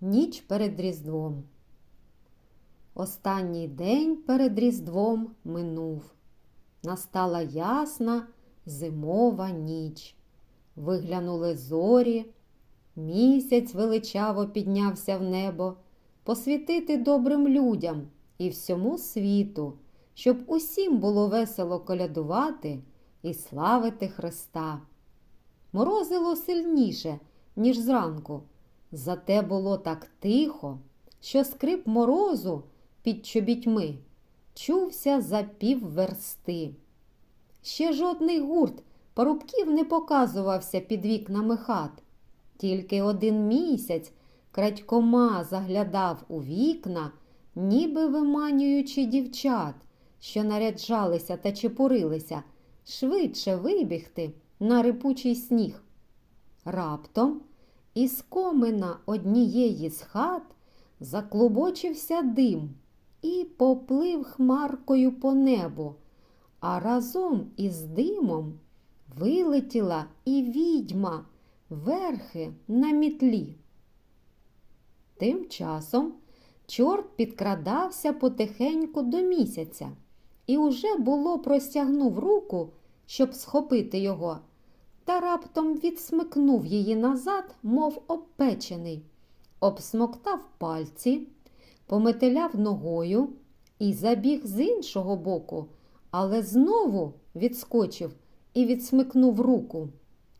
Ніч перед Різдвом. Останній день перед Різдвом минув. Настала ясна зимова ніч. Виглянули зорі, місяць величаво піднявся в небо, посвітити добрим людям і всьому світу, щоб усім було весело колядувати і славити Христа. Морозило сильніше, ніж зранку. Зате було так тихо, що скрип морозу під чобітьми чувся за півверсти. Ще жодний гурт парубків не показувався під вікнами хат. Тільки один місяць крадькома заглядав у вікна, ніби виманюючи дівчат, що наряджалися та чепурилися, швидше вибігти на рипучий сніг. Раптом із комина однієї з хат заклубочився дим і поплив хмаркою по небу, а разом із димом вилетіла і відьма верхи на мітлі. Тим часом чорт підкрадався потихеньку до місяця і уже було простягнув руку, щоб схопити його, та раптом відсмикнув її назад, мов обпечений, обсмоктав пальці, пометеляв ногою і забіг з іншого боку, але знову відскочив і відсмикнув руку.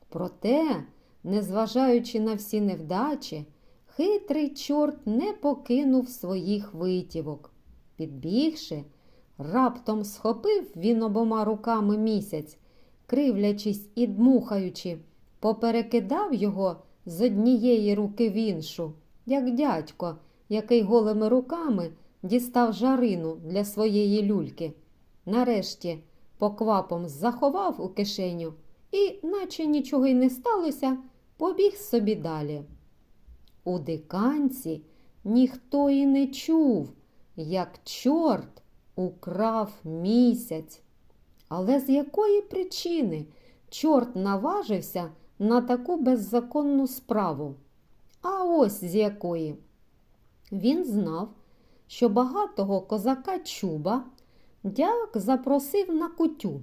Проте, незважаючи на всі невдачі, хитрий чорт не покинув своїх витівок. Підбігши, раптом схопив він обома руками місяць, кривлячись і дмухаючи, поперекидав його з однієї руки в іншу, як дядько, який голими руками дістав жарину для своєї люльки. Нарешті поквапом заховав у кишеню і, наче нічого й не сталося, побіг собі далі. У диканці ніхто і не чув, як чорт украв місяць. Але з якої причини чорт наважився на таку беззаконну справу? А ось з якої. Він знав, що багатого козака Чуба дяк запросив на кутю,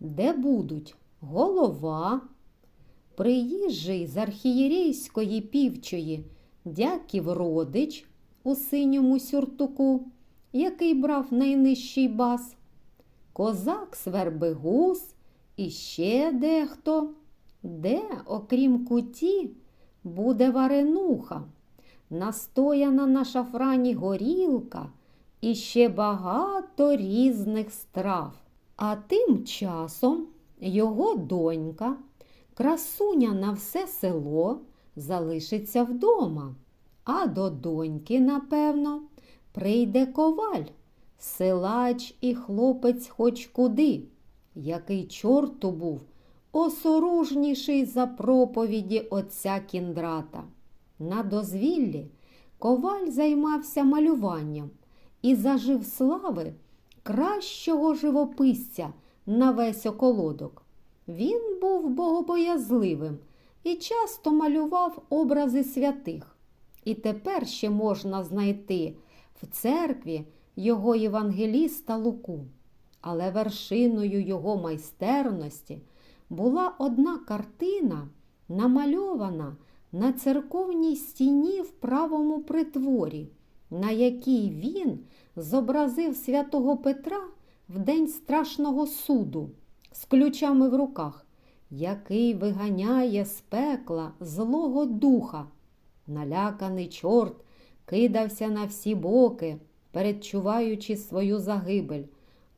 де будуть голова, приїжджий з архієрейської півчої дяків родич у синьому сюртуку, який брав найнижчий бас, козак Свербигус і ще дехто, де, окрім куті, буде варенуха, настояна на шафрані горілка і ще багато різних страв. А тим часом його донька, красуня на все село, залишиться вдома, а до доньки, напевно, прийде коваль, силач і хлопець хоч куди, який чорту був осоружніший за проповіді отця кіндрата. На дозвіллі коваль займався малюванням і зажив слави кращого живописця на весь околодок. Він був богобоязливим і часто малював образи святих. І тепер ще можна знайти в церкві його євангеліста Луку. Але вершиною його майстерності була одна картина, намальована на церковній стіні в правому притворі, на якій він зобразив святого Петра в день страшного суду з ключами в руках, який виганяє з пекла злого духа. Наляканий чорт кидався на всі боки, передчуваючи свою загибель,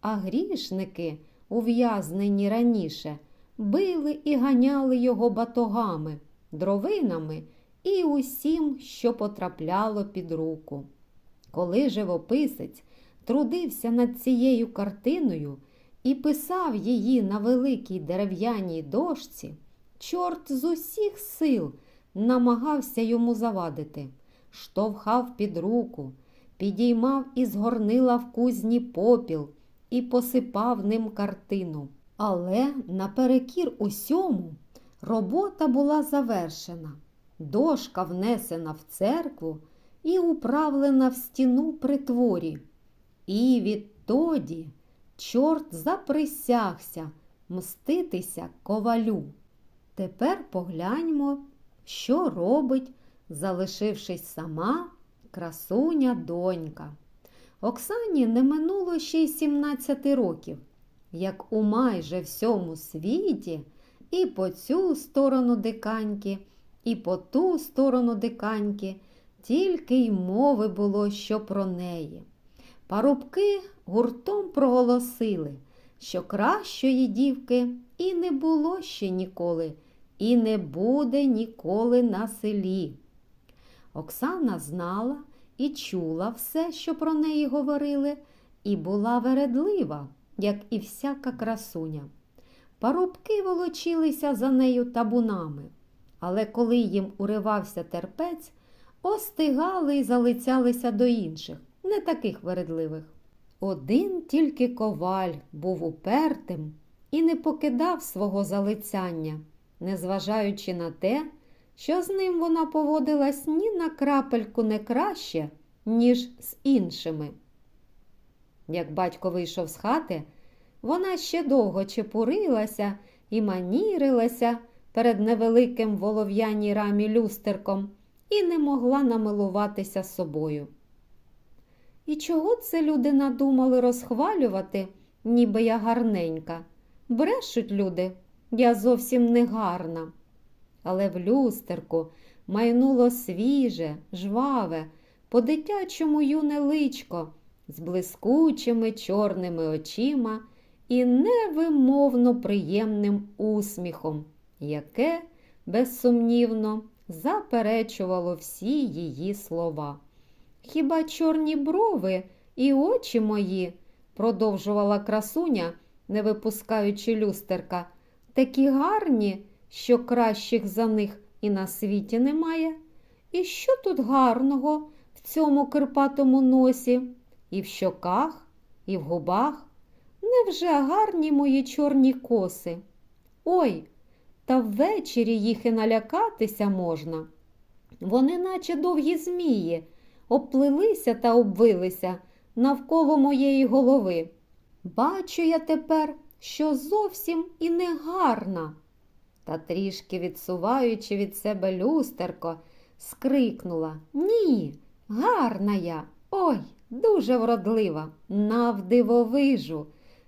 а грішники, ув'язнені раніше, били і ганяли його батогами, дровинами і усім, що потрапляло під руку. Коли живописець трудився над цією картиною і писав її на великій дерев'яній дошці, чорт з усіх сил намагався йому завадити, штовхав під руку, підіймав із горнила в кузні попіл і посипав ним картину. Але наперекір усьому робота була завершена. Дошка внесена в церкву і управлена в стіну притворі. І відтоді чорт заприсягся мститися ковалю. Тепер погляньмо, що робить, залишившись сама, красуня донька. Оксані не минуло ще й 17 років, як у майже всьому світі, і по цю сторону диканьки, і по ту сторону диканьки, тільки й мови було, що про неї. Парубки гуртом проголосили, що кращої дівки і не було ще ніколи, і не буде ніколи на селі. Оксана знала і чула все, що про неї говорили, і була вередлива, як і всяка красуня. Парубки волочилися за нею табунами, але коли їм уривався терпець, остигали і залицялися до інших, не таких вередливих. Один тільки коваль був упертим і не покидав свого залицяння, незважаючи на те, що з ним вона поводилась ні на крапельку не краще, ніж з іншими. Як батько вийшов з хати, вона ще довго чепурилася і манірилася перед невеликим волов'яній рамі люстерком і не могла намилуватися собою. І чого це люди надумали розхвалювати, ніби я гарненька? Брешуть люди, я зовсім не гарна. Але в люстерку майнуло свіже, жваве, по-дитячому юне личко з блискучими чорними очима і невимовно приємним усміхом, яке, безсумнівно, заперечувало всі її слова. Хіба чорні брови і очі мої, продовжувала красуня, не випускаючи люстерка, такі гарні, що кращих за них і на світі немає. І що тут гарного в цьому кирпатому носі, і в щоках, і в губах? Невже гарні мої чорні коси? Ой, та ввечері їх і налякатися можна. Вони, наче довгі змії, обплилися та обвилися навколо моєї голови. Бачу я тепер, що зовсім і не гарна. Та трішки відсуваючи від себе люстерко, скрикнула Ні, гарна я, ой, дуже вродлива, навдивовижу.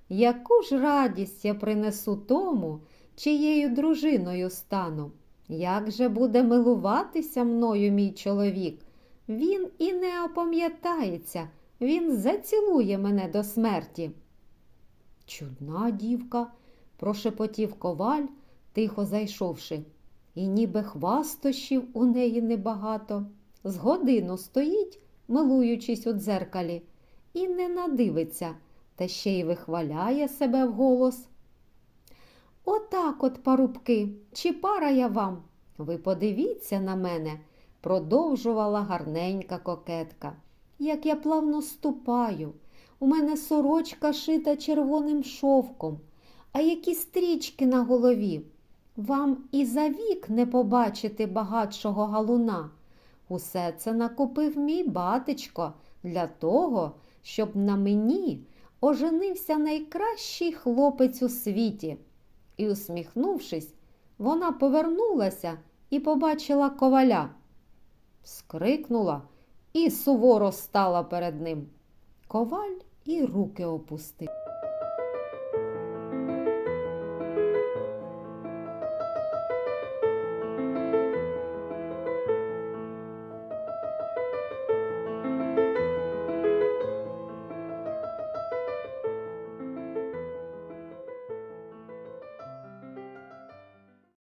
Яку ж радість я принесу тому, чиєю дружиною стану? Як же буде милуватися мною мій чоловік? Він і не опам'ятається, він зацілує мене до смерті. Чудна дівка, прошепотів коваль, тихо зайшовши, і ніби хвастощів у неї небагато. З годину стоїть, милуючись у дзеркалі, і не надивиться, та ще й вихваляє себе вголос. Отак от, парубки, чи пара я вам? Ви подивіться на мене, продовжувала гарненька кокетка. Як я плавно ступаю, у мене сорочка шита червоним шовком, а які стрічки на голові. Вам і за вік не побачити багатшого галуна. Усе це накупив мій батечко для того, щоб на мені оженився найкращий хлопець у світі. І, усміхнувшись, вона повернулася і побачила коваля. Скрикнула і суворо стала перед ним. Коваль і руки опустив.